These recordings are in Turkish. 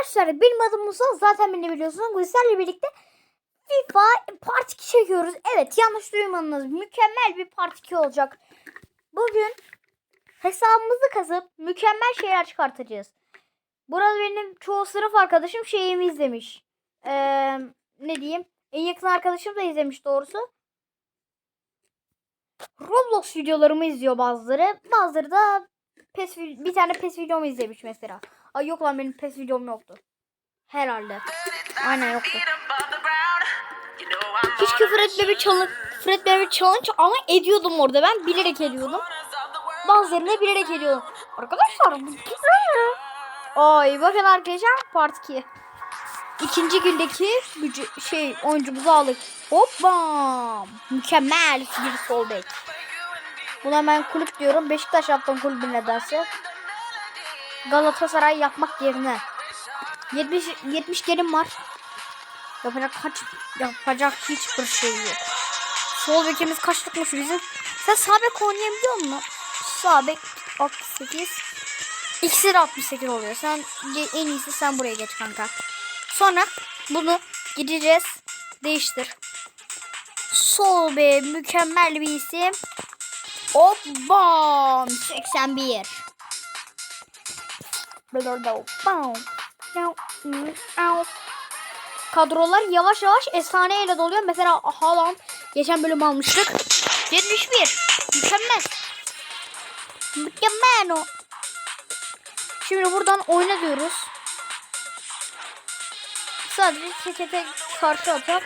Arkadaşlar benim adım. Zaten beni biliyorsunuz. Sizlerle birlikte FIFA Part 2 çekiyoruz. Evet yanlış duymadınız. Mükemmel bir Part 2 olacak. Bugün hesabımızı kazıp mükemmel şeyler çıkartacağız. Burada benim çoğu sınıf arkadaşım şeyimi izlemiş. Ee, ne diyeyim? En yakın arkadaşım da izlemiş doğrusu. Roblox videolarımı izliyor bazıları. Bazıları da PES, bir tane PES videomu izlemiş mesela. Ay yok lan benim PES videom yoktu. Herhalde. Aynen yoktu. Hiç küfür etme bir challenge, küfür etme bir challenge ama ediyordum orada ben bilerek ediyordum. Bazılarını bilerek ediyordum. Arkadaşlar bu. Ay bakın arkadaşlar part 2. İkinci gündeki şey oyuncumuzu aldık. Hoppa! Mükemmel bir sol bek. Buna hemen kulüp diyorum. Beşiktaş yaptım kulübü nedense. Galatasaray yapmak yerine. 70 70 gelim var. Yapacak kaç yapacak hiçbir şey yok. Sol bekimiz kaçlıkmış bizim. Sen sağ bek oynayabiliyor musun? Sağ bek 68. İkisi de 68 oluyor. Sen en iyisi sen buraya geç kanka. Sonra bunu gideceğiz. Değiştir. Sol be mükemmel bir isim. Hop bam 81. Kadrolar yavaş yavaş efsaneyle doluyor. Mesela Haaland geçen bölüm almıştık. 71. Mükemmel. Mükemmel o. Şimdi buradan oyna diyoruz. Sadece çekete karşı atak.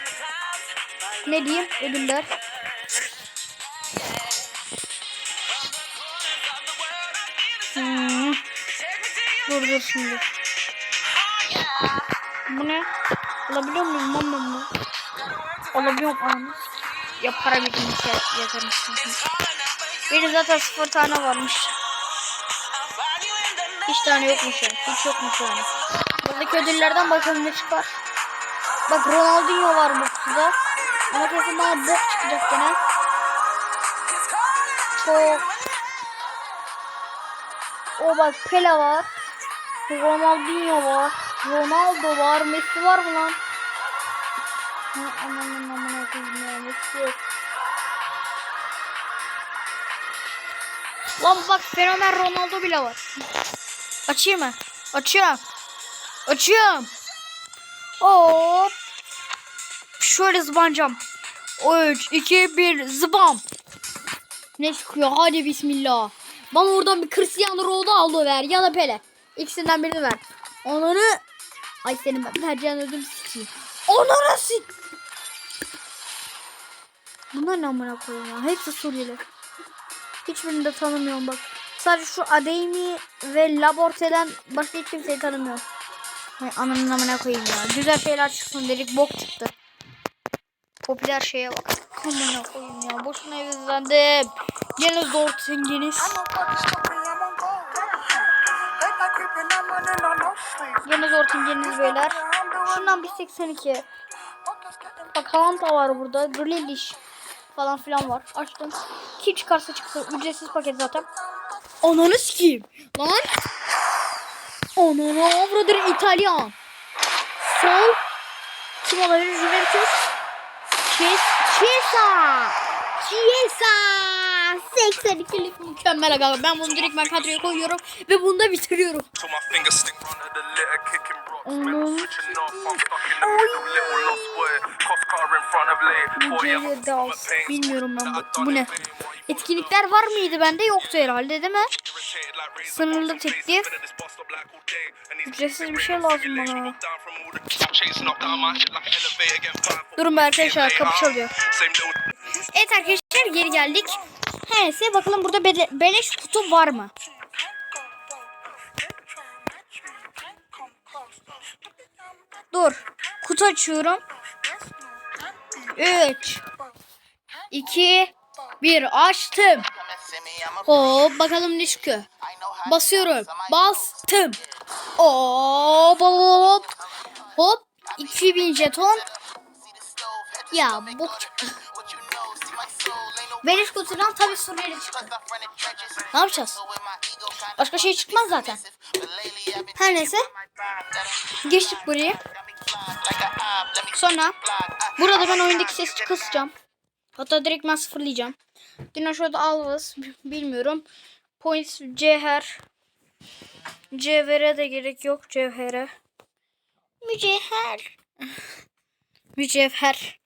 Ne diyeyim ödüller. Dur şimdi. Bu ne? Alabiliyor muyum ben bunu? Alabiliyorum anı. Ya para yazarım şimdi. Benim zaten sıfır tane varmış. Hiç tane yokmuş yani. Hiç yokmuş yani. Buradaki ödüllerden bakalım ne çıkar. Bak Ronaldinho var bu kutuda. Ama kesin bana bok çıkacak gene. Çok. O bak Pele var. Ronaldinho var. Ronaldo var. Messi var mı lan? Aman aman aman Messi yok. Lan bak fenomen Ronaldo bile var. Açayım mı? Açıyorum. Açıyorum. Hop. Şöyle zıbanacağım. 3, 2, 1 zıbam. Ne çıkıyor? Hadi bismillah. Bana oradan bir Cristiano Ronaldo ver ya da Pele. İkisinden birini ver. Onları... Ay senin ben vereceğin ödüm sikeyim. Onları sik... Bunlar ne amına koyayım ya? Hepsi Suriyeli. Hiçbirini de tanımıyorum bak. Sadece şu Adeymi ve Laborte'den başka hiç kimseyi tanımıyorum. Hay ananın amına koyayım ya. Güzel şeyler çıksın dedik bok çıktı. Popüler şeye bak. Amına koyayım ya. Boşuna yüzlendim. Gene zor tengeniz. Gene zor tengeniz beyler. Şundan bir 82. Bak Hanta var burada. Grealish falan filan var. Açtım. Kim çıkarsa çıksın. Ücretsiz paket zaten. Ananı sikeyim. Lan. Ananı avradır İtalyan. Sol. Kim olabilir? Juventus. Chiesa. Chiesa. Chiesa. 82'lik mükemmel aga. Ben bunu direkt ben kadroya koyuyorum ve bunu da bitiriyorum. Pain. Bilmiyorum ben bu. Bu ne? Etkinlikler var mıydı bende? Yoktu herhalde değil mi? Sınırlı teklif. Ücretsiz bir şey lazım bana. Durun be arkadaşlar kapı çalıyor. Evet arkadaşlar geri geldik. Her neyse bakalım burada bele- beleş kutu var mı? Dur. Kutu açıyorum. 3 2 1 açtım. Hop bakalım ne çıkıyor. Basıyorum. Bastım. Hop hop. Hop 2000 jeton. Ya çıktı. Beleş kutudan tabii Suriyeli çıktı. Ne yapacağız? Başka şey çıkmaz zaten. Her neyse. Geçtik buraya. Sonra burada ben oyundaki sesi kısacağım. Hatta direkt ben sıfırlayacağım. Şurada alvız bilmiyorum. Points cevher. Cevhere de gerek yok cevhere. Mücevher. Mücevher.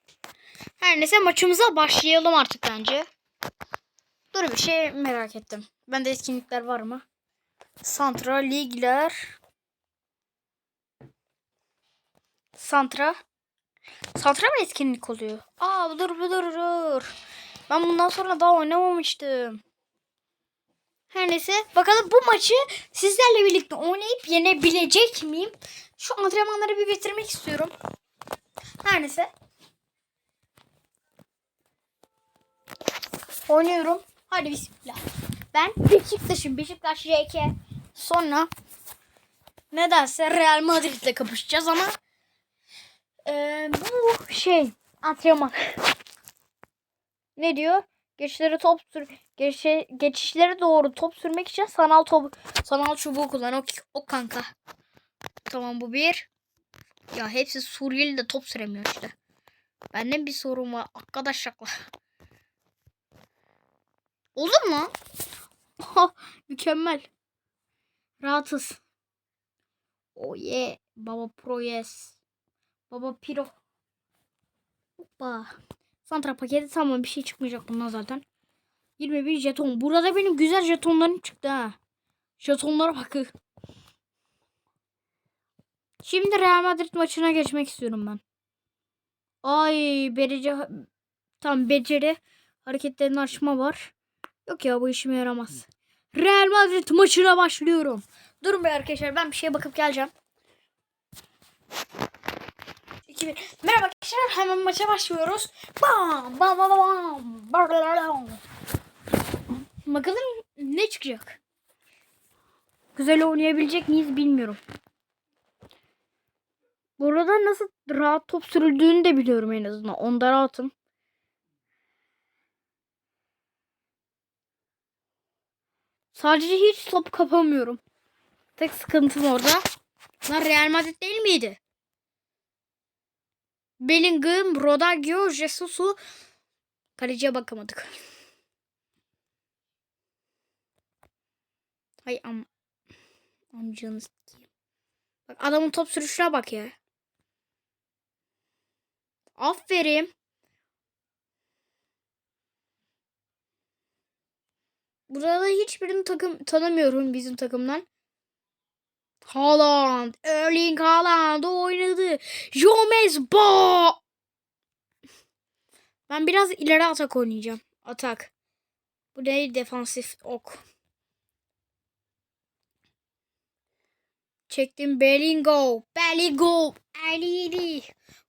Her neyse maçımıza başlayalım artık bence. Dur bir şey merak ettim. Bende etkinlikler var mı? Santra, ligler. Santra. Santra mı etkinlik oluyor? Aa dur dur dur. Ben bundan sonra daha oynamamıştım. Her neyse bakalım bu maçı sizlerle birlikte oynayıp yenebilecek miyim? Şu antrenmanları bir bitirmek istiyorum. Her neyse. Oynuyorum. Hadi bismillah. Ben Beşiktaş'ım. Beşiktaş RK. Sonra nedense Real Madrid'le kapışacağız ama eee, bu şey antrenman. Ne diyor? Geçişlere top sür geçe, geçişlere doğru top sürmek için sanal top sanal çubuğu kullan. O, o kanka. Tamam bu bir. Ya hepsi Suriyeli de top süremiyor işte. Benden bir sorun var arkadaşlar. Olur mu? Oha, mükemmel. Rahatız. Oh yeah. Baba pro yes. Baba piro. Hoppa. Santra paketi tamam bir şey çıkmayacak bundan zaten. 21 jeton. Burada benim güzel jetonlarım çıktı ha. Jetonlara bakın. Şimdi Real Madrid maçına geçmek istiyorum ben. Ay beceri tam beceri hareketlerini açma var. Yok ya bu işime yaramaz. Real Madrid maçına başlıyorum. Durun be arkadaşlar ben bir şeye bakıp geleceğim. 2 Merhaba arkadaşlar hemen maça başlıyoruz. Bam bam bam bam. Bakalım ne çıkacak. Güzel oynayabilecek miyiz bilmiyorum. Burada nasıl rahat top sürüldüğünü de biliyorum en azından. Onda rahatım. Sadece hiç top kapamıyorum. Tek sıkıntım orada. Lan Real Madrid değil miydi? Bellingham, Rodagio, Jesus'u kaleciye bakamadık. Hay am amcanız diyeyim. Bak adamın top sürüşüne bak ya. Aferin. Burada hiçbirini takım tanımıyorum bizim takımdan. Haaland, Erling Haaland oynadı. Gomez ba. Ben biraz ileri atak oynayacağım. Atak. Bu ne defansif ok. Çektim Bellingo. Bellingo. Alili.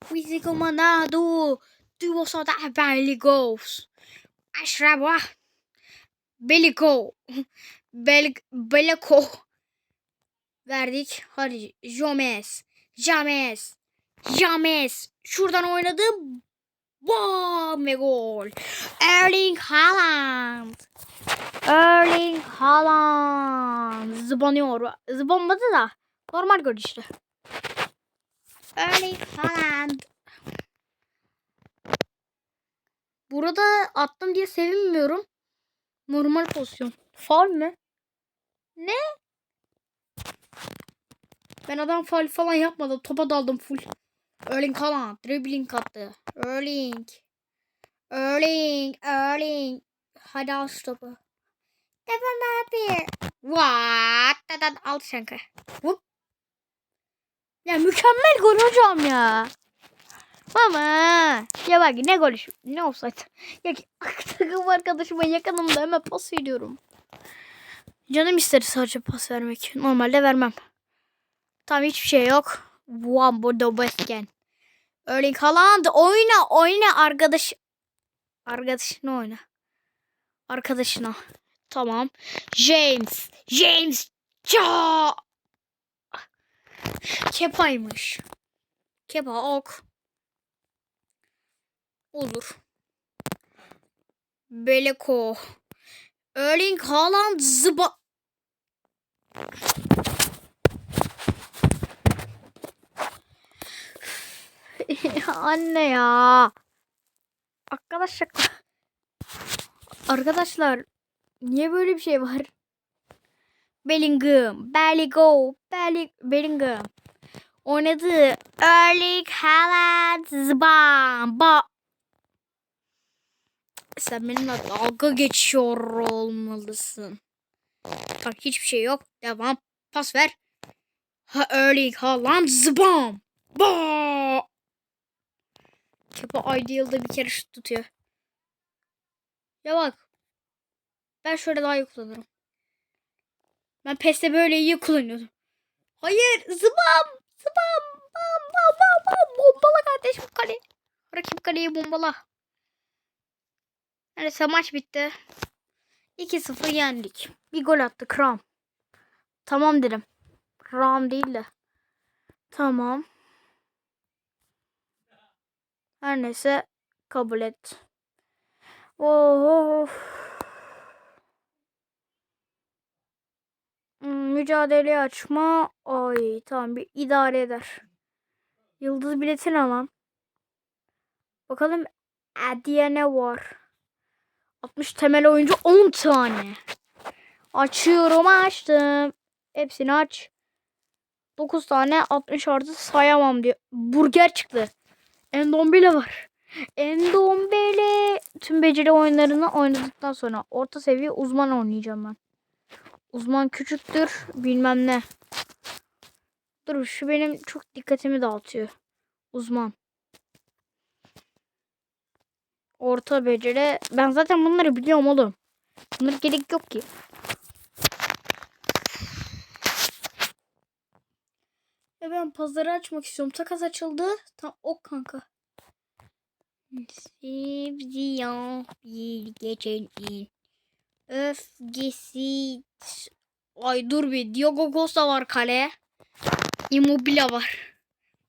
Fiziko Manado. Duo soda Bellingo. Aşraba. Belliko. Bel Belliko. Verdik. Hadi James. James. James. Şuradan oynadı. Bam ve gol. Erling Haaland. Erling Haaland. Zıbanıyor. Zıbanmadı da. Normal gol işte. Erling Haaland. Burada attım diye sevinmiyorum. Normal pozisyon. Faul mü? Ne? Ben adam faul falan yapmadım. Topa daldım full. Erling Haaland. Dribbling attı. Erling. Erling. Erling. Hadi al şu topu. Devam abi. What? Al şanka. Whoop. Ya mükemmel gol hocam ya. Mama. Ya bak ne gol ne offside. Ya takım arkadaşıma yakınımda hemen pas veriyorum. Canım istedi sadece pas vermek. Normalde vermem. Tam hiçbir şey yok. Burada basken. Erling Haaland oyna oyna arkadaş. Arkadaşına oyna. Arkadaşına. Tamam. James. James. Ya. Kepa'ymış. Kepa ok olur. Beleko. Erling Haaland zıba... Anne ya. Arkadaşlar. Arkadaşlar. Niye böyle bir şey var? Bellingham. Belligo. Belli Bellingham. Oynadı. Erling Haaland. Zbam. Ba. Sen benimle dalga geçiyor olmalısın. Bak hiçbir şey yok. Devam. Pas ver. Ha Erling Haaland. Zbam. Ba. Kepa ayda yılda bir kere şut tutuyor. Ya bak. Ben şöyle daha iyi kullanırım. Ben PES'te böyle iyi kullanıyordum. Hayır. Zıbam. Zıbam. Bam bam bam bam. Bombala kardeşim kale. Rakip kaleyi bombala. Neyse maç bitti. 2-0 yendik. Bir gol attı Kram. Tamam dedim. Ram değil de. Tamam. Her neyse kabul et. Oh. Hmm, Mücadele açma. Ay tamam bir idare eder. Yıldız biletini alalım. Bakalım Adiye ne var? 60 temel oyuncu 10 tane. Açıyorum açtım. Hepsini aç. 9 tane 60 artı sayamam diyor. Burger çıktı. Endombele var. Endombele. Tüm beceri oyunlarını oynadıktan sonra orta seviye uzman oynayacağım ben. Uzman küçüktür bilmem ne. Dur şu benim çok dikkatimi dağıtıyor. Uzman. Orta beceri. Ben zaten bunları biliyorum oğlum. Bunlara gerek yok ki. Ya ben pazarı açmak istiyorum. Takas açıldı. Tam ok kanka. Sevdiğim bir gecenin öfkesi. Ay dur bir. Diogo Costa var kale. Immobile var.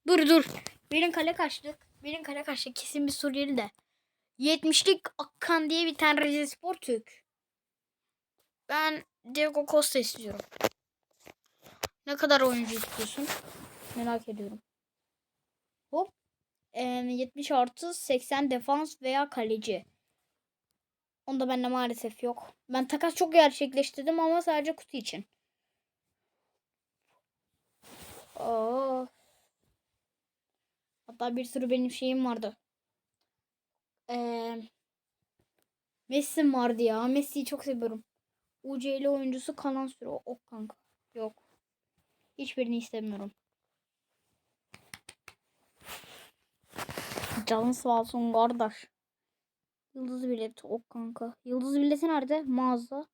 Dur dur. Benim kale kaçtı. Benim kale kaçtı. Kesin bir Suriyeli de. 70'lik Akkan diye bir tane Rize Spor Türk. Ben Diego Costa istiyorum. Ne kadar oyuncu istiyorsun? Merak ediyorum. Hop. Ee, 70 artı 80 defans veya kaleci. Onda bende maalesef yok. Ben takas çok gerçekleştirdim ama sadece kutu için. Oo. Hatta bir sürü benim şeyim vardı. Ee, Messi vardı ya. Messi'yi çok seviyorum. UCL oyuncusu kalan süre. Ok kanka. Yok. Hiçbirini istemiyorum. Canın sağ olsun kardeş. Yıldız bileti ok kanka. Yıldız bileti nerede? Mağaza.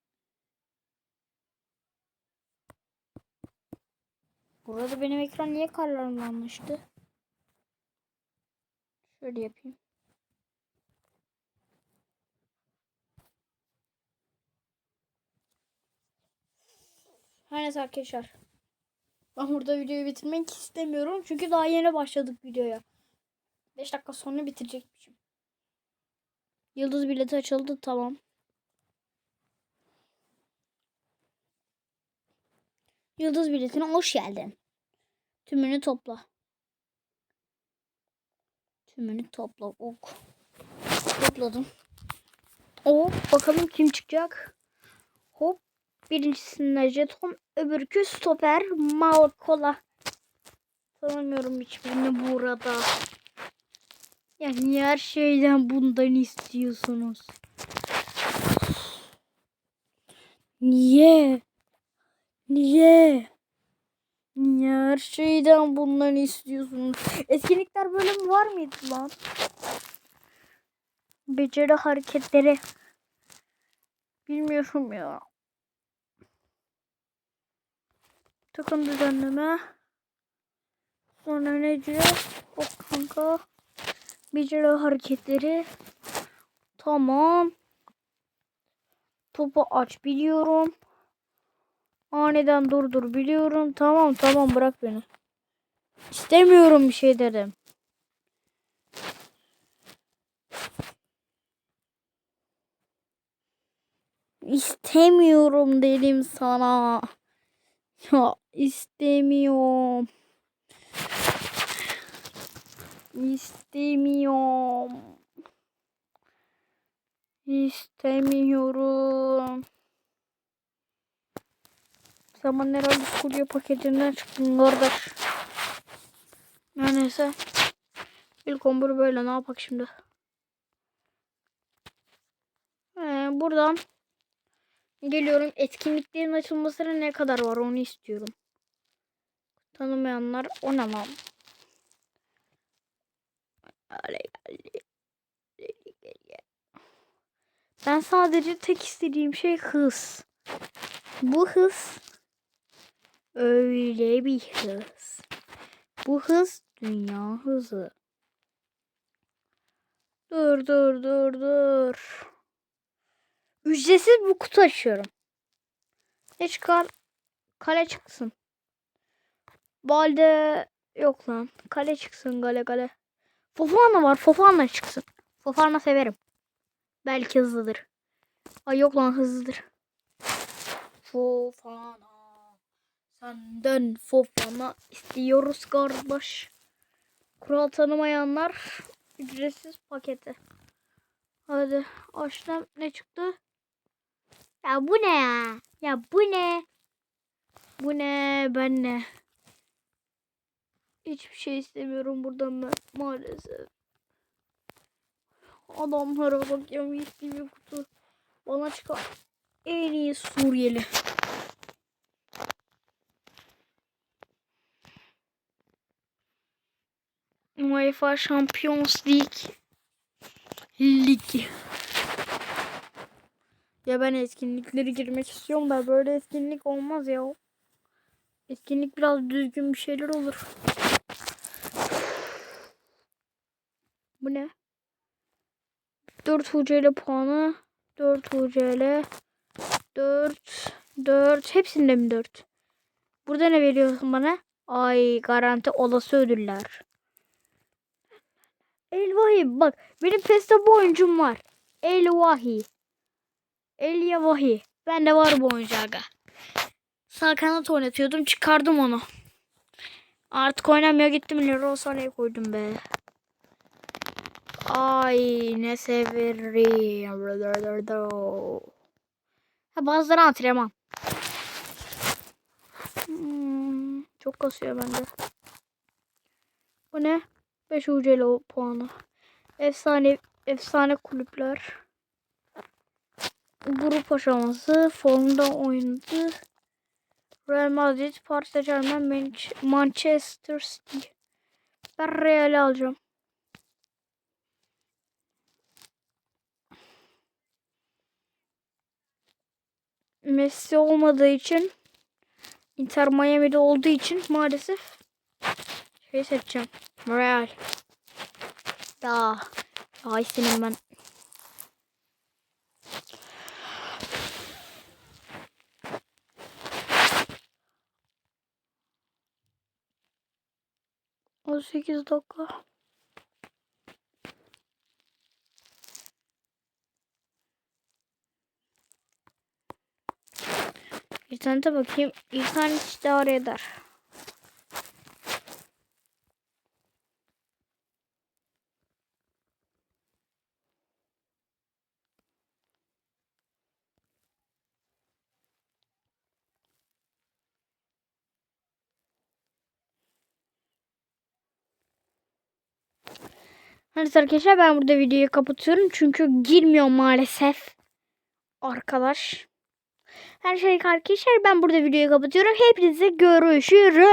Burada benim ekran niye kararlanmıştı? Şöyle yapayım. Her neyse arkadaşlar. Ben burada videoyu bitirmek istemiyorum. Çünkü daha yeni başladık videoya. 5 dakika sonra bitirecekmişim. Yıldız bileti açıldı tamam. Yıldız biletine hoş geldin. Tümünü topla. Tümünü topla. Ok. Topladım. O bakalım kim çıkacak. Hop. Birincisinde jeton. Öbürkü stoper. Malkola. Tanımıyorum hiçbirini burada. Ya niye her şeyden bundan istiyorsunuz? Niye? Niye? Niye her şeyden bundan istiyorsunuz? Etkinlikler bölümü var mıydı lan? Beceri hareketleri. Bilmiyorum ya. Takım düzenleme. Sonra ne diyor? O kanka. Beceri hareketleri. Tamam. Topu aç biliyorum. Aniden durdur biliyorum. Tamam tamam bırak beni. İstemiyorum bir şey dedim. İstemiyorum dedim sana. Ya istemiyorum. İstemiyorum. İstemiyorum. Zaman herhalde kurye paketinden çıktım kardeş. Ya neyse. İlk kombur böyle ne yapak şimdi? Ee, buradan geliyorum. Etkinliklerin açılmasına ne kadar var onu istiyorum. Tanımayanlar o ne lan? Öyle geldi. Ben sadece tek istediğim şey hız. Bu hız öyle bir hız. Bu hız dünya hızı. Dur dur dur dur. Ücretsiz bu kutu açıyorum. Ne çıkar? Kale çıksın. Balde yok lan. Kale çıksın kale kale. Fofana var. Fofana çıksın. Fofana severim. Belki hızlıdır. Ay yok lan hızlıdır. Fofana. Senden Fofana istiyoruz kardeş. Kural tanımayanlar ücretsiz paketi. Hadi açtım. Ne çıktı? Ya bu ne ya? Ya bu ne? Bu ne? Ben ne? Hiçbir şey istemiyorum buradan ben maalesef. Adamlara bakıyorum gitti bir kutu. Bana çıkan en iyi Suriyeli. UEFA Champions League. Lig. Ya ben etkinlikleri girmek istiyorum da böyle etkinlik olmaz ya. Etkinlik biraz düzgün bir şeyler olur. Bu ne? 4 UCL puanı. 4 UCL. 4. 4. Hepsinde mi 4? Burada ne veriyorsun bana? Ay garanti olası ödüller. Elvahi bak benim PES'te bu oyuncum var. Elvahi. Elvahi. Bende var bu oyuncu aga. Sağ kanat oynatıyordum çıkardım onu. Artık oynamıyor gittim Leroy Sané'ye koydum be. Ay ne severim. Ha, bazıları antrenman. Hmm, çok kasıyor bende. Bu ne? 5 UCL puanı. Efsane efsane kulüpler. Grup aşaması. Formda oynadı. Real Madrid, Paris Saint-Germain, Manch- Manchester City. Ben Real'i alacağım. Messi olmadığı için Inter Miami'de olduğu için maalesef şey seçeceğim. Real. Ya. Ya istedim ben. On sekiz dakika. İnternete bakayım. İnternet idare eder. Neyse arkadaşlar ben burada videoyu kapatıyorum. Çünkü girmiyor maalesef. Arkadaş. Her şey arkadaşlar ben burada videoyu kapatıyorum. Hepinize görüşürüz.